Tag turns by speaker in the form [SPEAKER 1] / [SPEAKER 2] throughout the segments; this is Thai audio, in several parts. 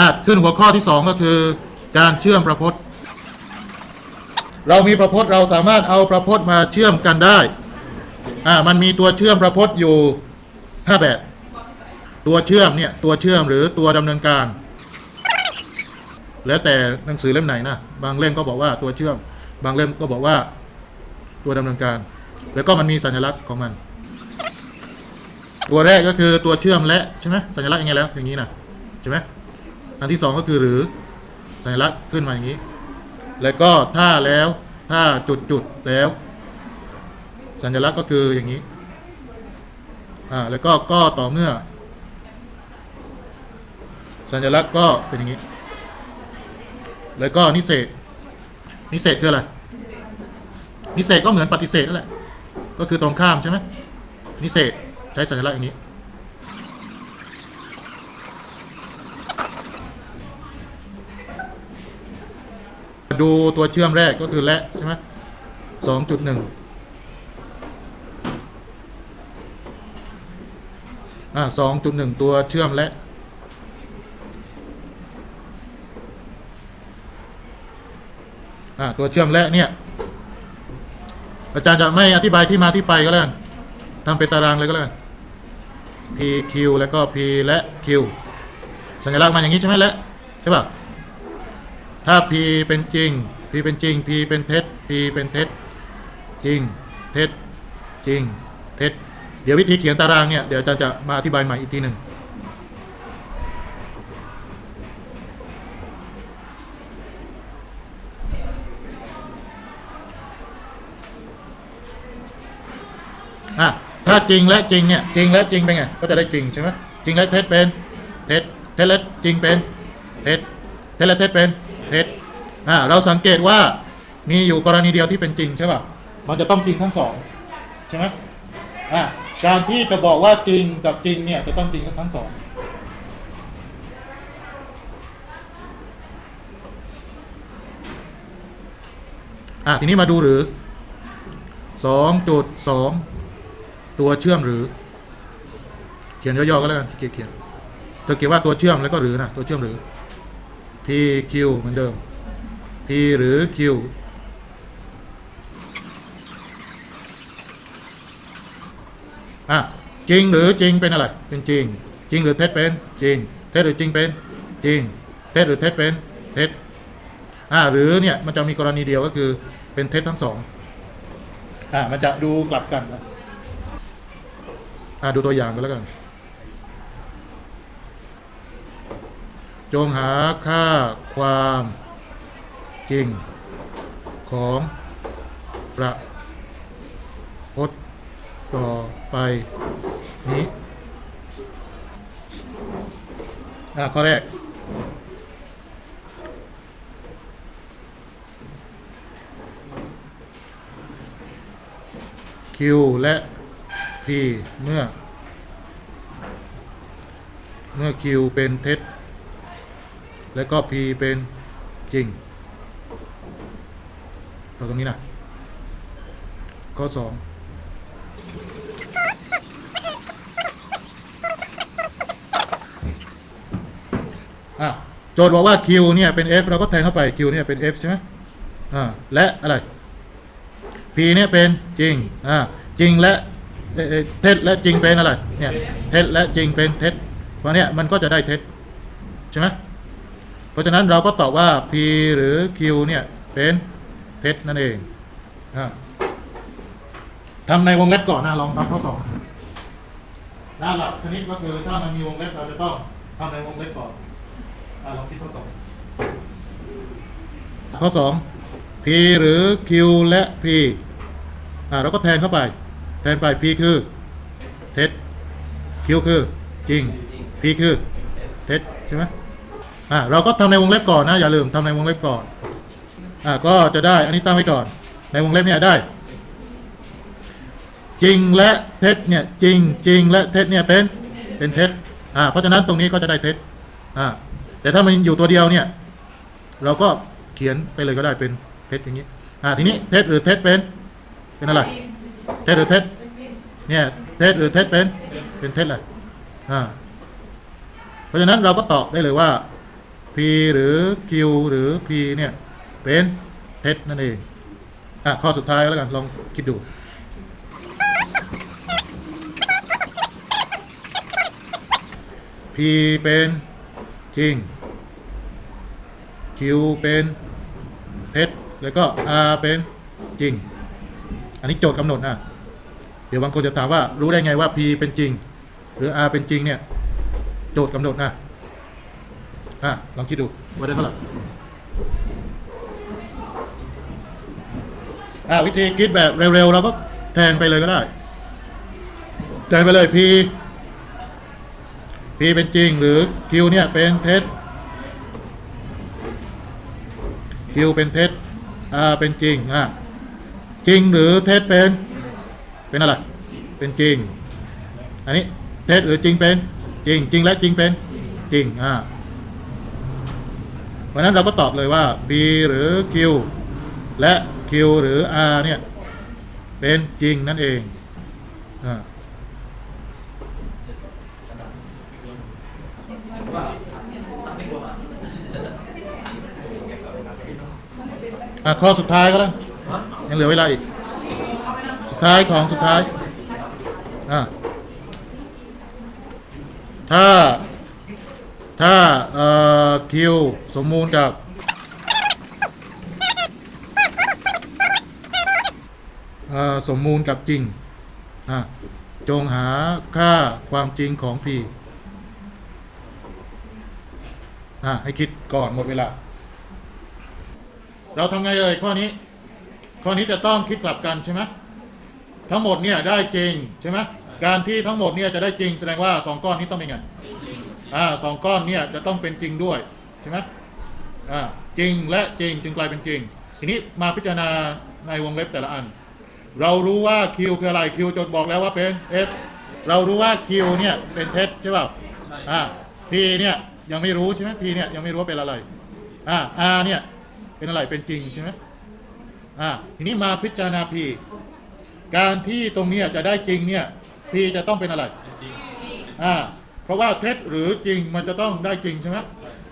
[SPEAKER 1] อะขึ้นหัวข้อที่สองก็คือ การเชื่อมประพจน์ เรามีประพจน์เราสามารถเอาประพจน์มาเชื่อมกันได้อ่ามันมีตัวเชื่อมประพจน์อยู่ห้าแบบ ตัวเชื่อมเนี่ยตัวเชื่อมหรือตัวดำเนินการ แล้วแต่หนังสือเล่มไหนนะบางเล่มก็บอกว่าตัวเชื่อม บางเล่มก็บอกว่า ตัวดำเนินการ แล้วก็มันมีสัญลักษณ์ของมัน ตัวแรกก็คือตัวเชื่อมและใช่ไหมสัญลักษณ์ยังไงแล้ว อย่างนี้นะใช่ไหม อันที่สองก็คือหรือสัญลักษณ์ขึ้นมาอย่างนี้ แล้วก็ถ้าแล้วถ้าจุดจุดแล้ว สัญลักษณ์ก็คืออย่างนี้อ่าแล้วก็ก็ต่อเมื่อ สัญลักษณ์ก็เป็นอย่างนี้ แล้วก็นิเศษ นิเศษคืออะไรนิเศษก็เหมือนปฏิเสธนั่นแหละก็คือตรงข้ามใช่ไหมนิเศษใช้สัญลักษณ์อย่างนี้ ดูตัวเชื่อมแรกก็คือและใช่ไหมสองจุดหนึ่งอ่าสองจุดหนึ่งตัวเชื่อมและอ่าตัวเชื่อมและเนี่ย อาจารย์จะไม่อธิบายที่มาที่ไปก็แล้วกันทำเป็นตารางเลยก็แล้วกัน P Q แล้วก็ P และ Q สัญลักษณ์มันอย่างนี้ใช่ไหมและใช่ป่ะ ถ้า P เป็นจริง P เป็นจริง P เป็นเท็จ P เป็นเท็จ จริง เท็จ จริง เท็จ เดี๋ยววิธีเขียนตารางเนี่ย เดี๋ยวอาจารย์จะมาอธิบายใหม่อีกทีหนึ่งอะถ้าจริงและจริงเนี่ยจริงและจริงเป็นไงก็จะได้จริงใช่ไหมจริงและเท็จเป็น เท็จเท็จและจริงเป็น เท็จเท็จและเท็จเป็น เท็จอ่าเราสังเกตว่ามีอยู่กรณีเดียวที่เป็นจริงใช่ป่ะมันจะต้องจริงทั้งสองใช่ไหมอ่าการที่จะบอกว่าจริงกับจริงเนี่ยจะต้องจริงทั้งสองอ่าทีนี้มาดูหรือสองจุดสองตัวเชื่อมหรือ เขียนย่อๆก็แล้วกันเขียนเขียนเธอเขียนว่าตัวเชื่อมแล้วก็หรือนะตัวเชื่อมหรือ p q เหมือนเดิม p หรือ q อะจริงหรือจริงเป็นอะไร เป็นจริง จริงหรือเท็จเป็น จริง เท็จหรือจริงเป็น จริง เท็จหรือเท็จเป็น เท็จอ่าหรือเนี่ยมันจะมีกรณีเดียวก็คือเป็นเท็จทั้งสองอ่ามันจะดูกลับกันอ่าดูตัวอย่างกันแล้วกัน จงหาค่าความจริงของประพจน์ต่อไปนี้ อ่าข้อแรก Q และ P เมื่อ เมื่อ Q เป็นเท็จ แล้วก็ P เป็นจริงต่อตรงนี้นะข้อสองอะโจทย์บอกว่า Q เนี่ยเป็น F เราก็แทนเข้าไป Q เนี่ยเป็น F ใช่ไหมอ่าและอะไร P เนี่ยเป็นจริงอ่าจริงและเอเอเท็จและจริงเป็นอะไรเนี่ยเท็จและจริงเป็นเท็จเพราะเนี่ยมันก็จะได้เท็จใช่ไหม ราะฉะนั้นเราก็ตอบว่า P หรือ Q เนี่ยเป็นเท็จนั่นเองอทำในวงเล็บก่อนนะลองทำข้อสองด้านหลักคณิตก็คือถ้ามันมีวงเล็บเราจะต้องทำในวงเล็บก่อนอลองคิดข้อสองข้อสอง P หรือ Q และ P อ่าเราก็แทนเข้าไป แทนไป P คือเท็จ Q คือจริง P คือเท็จใช่ไหม อ่าเราก็ทำในวงเล็บก่อนนะ อย่าลืมทำในวงเล็บก่อนอ่าก็จะได้ อันนี้ตั้งไว้ก่อน ในวงเล็บเนี่ยได้ จริงและเท็จเนี่ย จริงจริงและเท็จเนี่ยเป็นเป็นเท็จอ่าเพราะฉะนั้นตรงนี้ก็จะได้เท็จอ่าแต่ถ้ามันอยู่ตัวเดียวเนี่ย เราก็เขียนไปเลยก็ได้เป็นเท็จอย่างนี้อ่าทีนี้เท็จหรือเท็จเป็น เป็นอะไร เท็จหรือเท็จเนี่ยเท็จหรือเท็จเป็น เป็นเท็จแหละอ่าเพราะฉะนั้นเราก็ตอบได้เลยว่า P หรือ Q หรือ P เนี่ยเป็นเท็จนั่นเองอะข้อสุดท้ายแล้วกันลองคิดดู P เป็นจริง Q เป็นเท็จแล้วก็ R เป็นจริง อันนี้โจทย์กำหนดนะเดี๋ยวบางคนจะถามว่ารู้ได้ไงว่า P เป็นจริง หรือ R เป็นจริงเนี่ย โจทย์กำหนดนะ อะลองคิดดูว่าได้เท่าไหร่อะวิธีคิดแบบเร็วๆเราก็แทนไปเลยก็ได้แทนไปเลย P P เป็นจริงหรือ Q เนี่ยเป็นเท็จ Q เป็นเท็จ R เป็นจริงอะจริงหรือเท็จเป็น เป็นอะไร เป็นจริง อันนี้เท็จหรือจริงเป็น จริง จริงและจริงเป็น จริงอ่า เพราะนั้นเราก็ตอบเลยว่า P หรือ Q และ Q หรือ R เนี่ย เป็นจริงนั่นเองอ่าอะข้อสุดท้ายก็แล้วยังเหลือเวลาอีก สุดท้ายของสุดท้ายอะถ้า ถ้าเอ่อคิวสมมูลกับ เอ่อสมมูลกับจริงอะจงหาค่าความจริงของ p อะให้คิดก่อนหมดเวลา เราทำไงเอ่ยข้อนี้ ข้อนี้จะต้องคิดกลับกันใช่ไหมทั้งหมดเนี่ยได้จริงใช่ไหมการที่ทั้งหมดเนี่ยจะได้จริงแสดงว่าสองก้อนนี้ต้องเป็นไง อ่าสองก้อนเนี่ยจะต้องเป็นจริงด้วยใช่ไหมอ่าจริงและจริงจึงกลายเป็นจริง ทีนี้มาพิจารณาในวงเล็บแต่ละอัน เรารู้ว่า Q คืออะไร Q จดบอกแล้วว่าเป็น F เรารู้ว่า Q เนี่ยเป็นเท็จใช่เปล่าอ่า P เนี่ยยังไม่รู้ใช่ไหม P เนี่ยยังไม่รู้ว่าเป็นอะไรอ่า R เนี่ยเป็นอะไรเป็นจริงใช่ไหมอ่าทีนี้มาพิจารณา P การที่ตรงเนี้ยจะได้จริงเนี่ย P จะต้องเป็นอะไรอ่าเพ ราะว่าเท็จหรือจริงมันจะต้องได้จริงใช่ไหม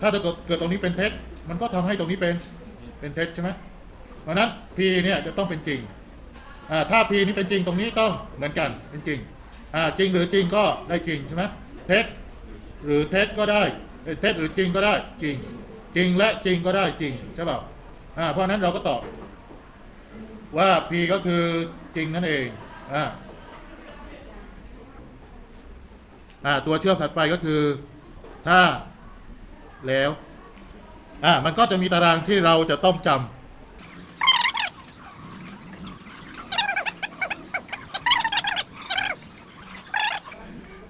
[SPEAKER 1] ถ้าเกิดเกิดตรงนี้เป็นเท็จ มันก็ทำให้ตรงนี้เป็นเป็นเท็จใช่ไหมเพราะนั้น P เนี่ยจะต้องเป็นจริงอ่าถ้า P นี้เป็นจริงตรงนี้ต้องเหมือนกันเป็นจริงอ่าจริงหรือจริงก็ได้จริงใช่ไหมเท็จหรือเท็จก็ได้เท็จหรือจริงก็ได้จริง จริงและจริงก็ได้จริงใช่เปล่าอ่าเพราะนั้นเราก็ตอบว่า P ก็คือจริงนั่นเองอ่า อ่าตัวเชื่อมถัดไปก็คือถ้าแล้วอ่ามันก็จะมีตารางที่เราจะต้องจำ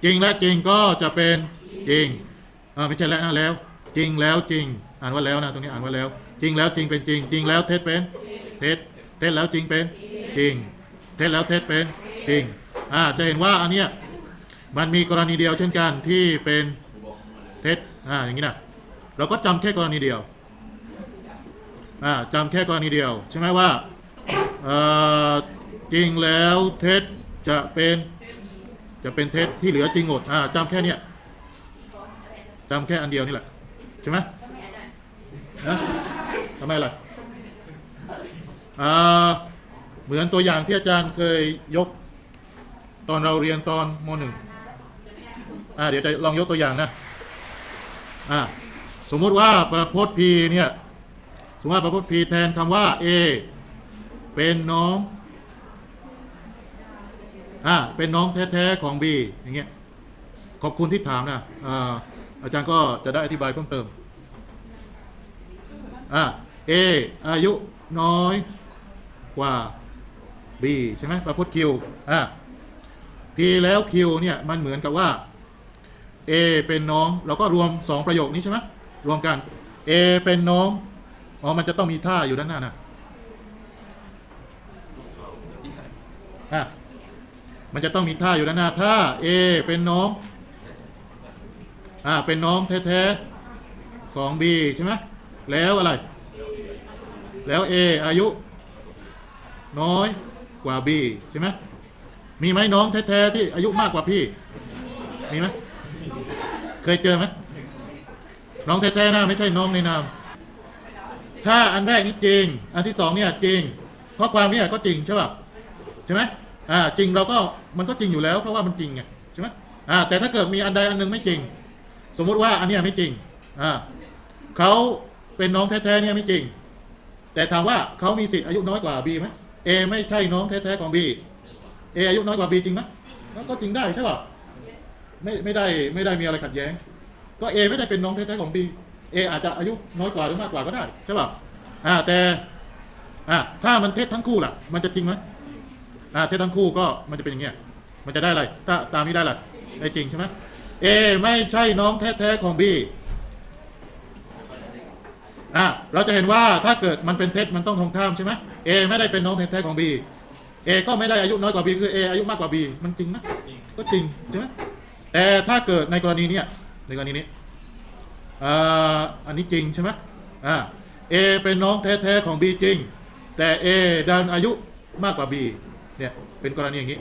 [SPEAKER 1] จริงและจริงก็จะเป็นจริงอ่าไม่ใช่แล้วนะแล้ว จริงแล้วจริง อ่านว่าแล้วนะตรงนี้อ่านว่าแล้ว จริงแล้วจริงเป็นจริง จริงแล้วเท็จเป็นเท็จเท็จแล้วจริงเป็นจริง เท็จแล้วเท็จเป็นจริงอ่าจะเห็นว่าอันเนี้ย มันมีกรณีเดียวเช่นกันที่เป็นเท็จอ่าอย่างนี้นะเราก็จำแค่กรณีเดียวอ่าจำแค่กรณีเดียว ใช่ไหมว่าเออจริงแล้วเท็จจะเป็นจะเป็นเท็จที่เหลือจริงหมดอ่าจำแค่เนี้ยจำแค่อันเดียวนี่แหละใช่ไหมนะทำไมล่ะอ่าเหมือนตัวอย่างที่อาจารย์เคยยกตอนเราเรียนตอนมหนึ่ง อ่าเดี๋ยวจะลองยกตัวอย่างนะอ่าสมมติว่าประพจน์ P เนี่ย สมมติว่าประพจน์ P แทนคำว่า A เป็นน้องอ่าเป็นน้องแท้ๆของ B อย่างเงี้ยขอบคุณที่ถามนะอ่าอาจารย์ก็จะได้อธิบายเพิ่มเติมอ่า A อายุน้อยกว่า B ใช่ไหมประพจน์ Q อ่า P แล้ว Q เนี่ยมันเหมือนกับว่า A เป็นน้อง เราก็รวมสองประโยคนี้ใช่ไหมรวมกัน A เป็นน้องอ๋อมันจะต้องมีท่าอยู่ด้านหน้านะอะมันจะต้องมีท่าอยู่ด้านหน้าถ้า A เป็นน้องอ่าเป็นน้องแท้ๆของ B ใช่ไหมแล้วอะไร แล้ว A อายุ น้อยกว่า B ใช่ไหมมีไหมน้องแท้ๆที่อายุมากกว่าพี่ มีไหม เคยเจอไหมน้องแท้ๆนะไม่ใช่น้องในนามถ้าอันแรกนี่จริง อันที่สองเนี่ยจริง เพราะความเนี่ยก็จริงใช่ป่ะใช่ไหมอ่าจริงเราก็มันก็จริงอยู่แล้ว เพราะว่ามันจริงไงใช่ไหมอ่าแต่ถ้าเกิดมีอันใดอันหนึงไม่จริง สมมุติว่าอันเนี้ยไม่จริงอ่าเขาเป็นน้องแท้ๆเนี่ยไม่จริง แต่ถามว่าเขามีสิทธิ์อายุน้อยกว่าบีไหมเอไม่ใช่น้องแท้ๆของบีเออายุน้อยกว่าบีจริงไหมก็จริงได้ใช่ป่ะ ไม่ไม่ได้ไม่ได้มีอะไรขัดแย้ง ก็เอไม่ได้เป็นน้องแท้ๆของบีเออาจจะอายุน้อยกว่าหรือมากกว่าก็ได้ใช่ป่ะอ่าแต่อ่าถ้ามันเท็จทั้งคู่ล่ะ มันจะจริงไหมอ่าเท็จทั้งคู่ก็มันจะเป็นอย่างเงี้ยมันจะได้อะไรถ้าตามนี้ได้อะได้จริงใช่ไหมเอไม่ใช่น้องแท้ๆของบีอ่าเราจะเห็นว่าถ้าเกิดมันเป็นเท็จมันต้องตรงข้ามใช่ไหมเอไม่ได้เป็นน้องแท้ๆของบีเอก็ไม่ได้อายุน้อยกว่าบีคือเออายุมากกว่าบีมันจริงไหมก็จริงใช่ไหม แต่ถ้าเกิดในกรณีเนี้ยในกรณีนี้อ่าอันนี้จริงใช่ไหมอ่า A เป็นน้องแท้ๆของ B จริง แต่ A ดันอายุมากกว่า B เนี่ยเป็นกรณีอย่างนี้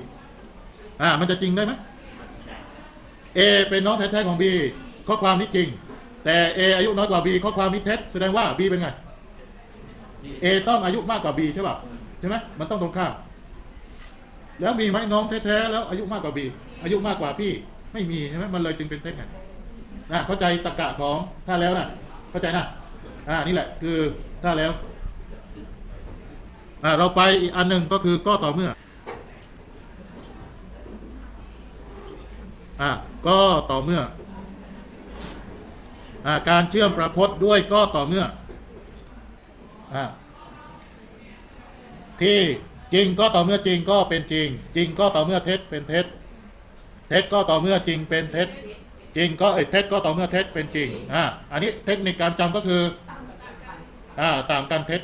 [SPEAKER 1] อ่ามันจะจริงได้ไหม A เป็นน้องแท้ๆของ B ข้อความนี้จริง แต่ A อายุน้อยกว่า B ข้อความนี้เท็จแสดงว่า B เป็นไง A ต้องอายุมากกว่า B ใช่ป่ะใช่ไหมมันต้องตรงข้ามแล้วมีไหมน้องแท้ๆแล้วอายุมากกว่า B อายุมากกว่าพี่ ไม่มีใช่ไหมมันเลยจึงเป็นเท็จไงนะเข้าใจตรรกะของถ้าแล้วนะเข้าใจนะอ่านี่แหละ คือถ้าแล้วอ่าเราไปอีกอันหนึ่งก็คือก็ต่อเมื่ออ่าก็ต่อเมื่ออ่าการเชื่อมประพจน์ด้วยก็ต่อเมื่ออ่าที่จริงก็ต่อเมื่อจริงก็เป็นจริง จริงก็ต่อเมื่อเท็จเป็นเท็จ เท็จก็ต่อเมื่อจริงเป็นเท็จจริงก็เอ้เท็จก็ต่อเมื่อเท็จเป็นจริงอ่าอันนี้เทคนิคการจำก็คืออ่าต่างกันเท็จ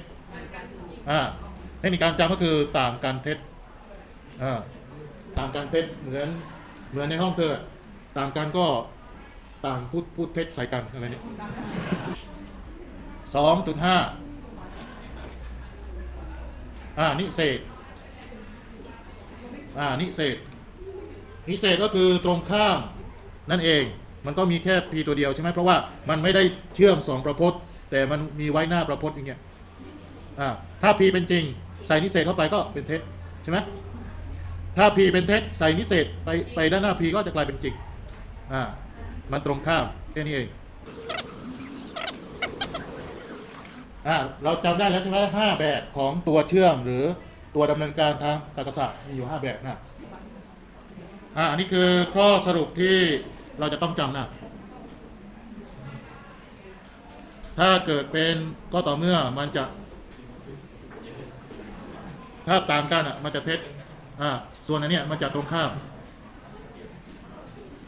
[SPEAKER 1] อ่าเทคนิคการจำก็คือต่างกันเท็จอ่าต่างกันเท็จเหมือนเหมือนในห้องเธอต่างกันก็ต่างพูดพูดเท็จใส่กันอะไรนี้สองจุดห้าอ่านิเศษอ่านิเศษ นิเศษก็คือตรงข้ามนั่นเอง มันก็มีแค่ p ตัวเดียวใช่ไหมเพราะว่ามันไม่ได้เชื่อมสองประพจน์ แต่มันมีไว้หน้าประพจน์อย่างเงี้ยอ่าถ้า p เป็นจริง ใส่นิเศษเข้าไปก็เป็นเท็จใช่ไหมถ้า p เป็นเท็จใส่นิเศษไปไปด้านหน้า p ก็จะกลายเป็นจริงอ่ามันตรงข้ามแค่นี้เองอ่าเราจำได้แล้วใช่ไหมห้าแบบของตัวเชื่อมหรือตัวดำเนินการทางตรรกศาสตร์มีอยู่ห้าแบบนะ อ่าอันนี้คือข้อสรุปที่เราจะต้องจำนะ ถ้าเกิดเป็นก็ต่อเมื่อมันจะ ถ้าต่างกันอะ มันจะเท็จอ่าส่วนอันเนี้ยมันจะตรงข้าม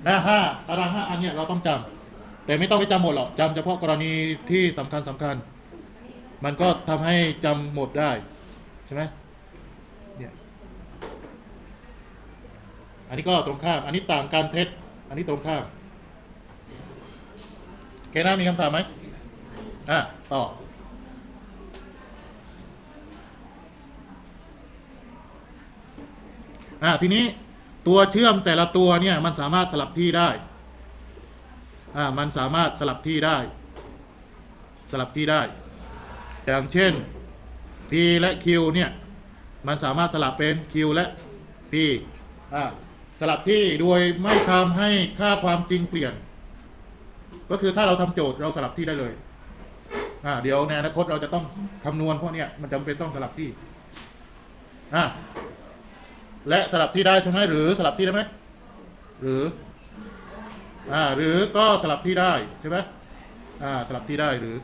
[SPEAKER 1] หน้าห้าตารางห้าอันเนี้ยเราต้องจำแต่ไม่ต้องไปจำหมดหรอกจำเฉพาะกรณีที่สำคัญสำคัญ มันก็ทำให้จำหมดได้ ใช่ไหมเนี่ย อันนี้ก็ตรงข้าม อันนี้ต่างกันเท็จ อันนี้ตรงข้ามเคนะมีคำถามไหมอะต่ออะทีนี้ตัวเชื่อมแต่ละตัวเนี่ยมันสามารถสลับที่ได้อ่ามันสามารถสลับที่ได้ สลับที่ได้ อย่างเช่น P และ Q เนี่ย มันสามารถสลับเป็น Q และ P อ่า สลับที่โดยไม่ทำให้ค่าความจริงเปลี่ยน ก็คือถ้าเราทำโจทย์เราสลับที่ได้เลย อ่า เดี๋ยวในอนาคตเราจะต้องคำนวณพวกนี้มันจำเป็นต้องสลับที่ อ่าและสลับที่ได้ใช่ไหมหรือสลับที่ได้ไหมหรือ อ่า หรือก็สลับที่ได้ใช่ไหมอ่า สลับที่ได้หรือ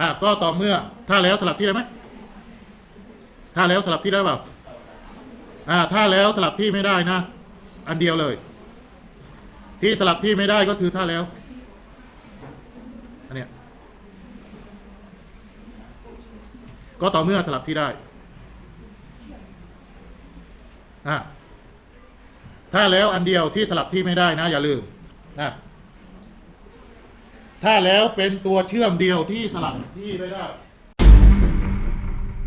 [SPEAKER 1] อ่าก็ต่อเมื่อ ถ้าแล้วสลับที่ได้ไหมถ้าแล้วสลับที่ได้เปล่า อ่าถ้าแล้วสลับที่ไม่ได้นะ อันเดียวเลย ที่สลับที่ไม่ได้ก็คือถ้าแล้ว อันเนี้ยก็ต่อเมื่อสลับที่ได้อะถ้าแล้วอันเดียวที่สลับที่ไม่ได้นะ อย่าลืมนะถ้าแล้วเป็นตัวเชื่อมเดียวที่สลับที่ไม่ได้